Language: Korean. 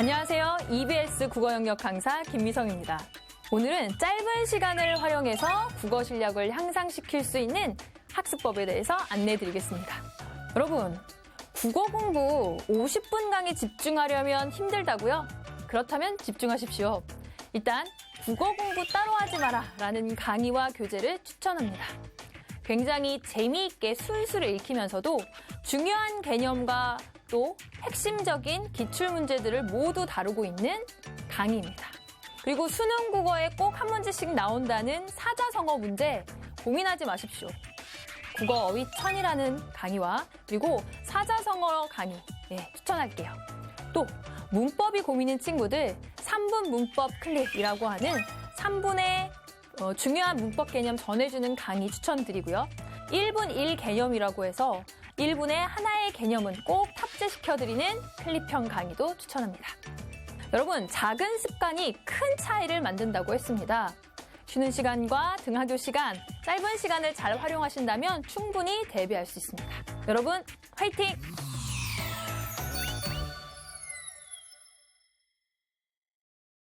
안녕하세요. EBS 국어 영역 강사 김미성입니다. 오늘은 짧은 시간을 활용해서 국어 실력을 향상시킬 수 있는 학습법에 대해서 안내 드리겠습니다. 여러분, 국어 공부 50분 강의 집중하려면 힘들다고요? 그렇다면 집중하십시오. 일단 국어 공부 따로 하지 마라 라는 강의와 교재를 추천합니다. 굉장히 재미있게 술술 읽히면서도 중요한 개념과 또 핵심적인 기출 문제들을 모두 다루고 있는 강의입니다. 그리고 수능 국어에 꼭 한 문제씩 나온다는 사자성어 문제 고민하지 마십시오. 국어 어휘 천이라는 강의와 그리고 사자성어 강의 예, 추천할게요. 또 문법이 고민인 친구들 3분 문법 클립이라고 하는 3분의 어, 중요한 문법 개념 전해주는 강의 추천드리고요. 1분 1 개념이라고 해서 1분에 하나의 개념은 꼭 탑재시켜드리는 클립형 강의도 추천합니다. 여러분, 작은 습관이 큰 차이를 만든다고 했습니다. 쉬는 시간과 등하교 시간, 짧은 시간을 잘 활용하신다면 충분히 대비할 수 있습니다. 여러분, 화이팅!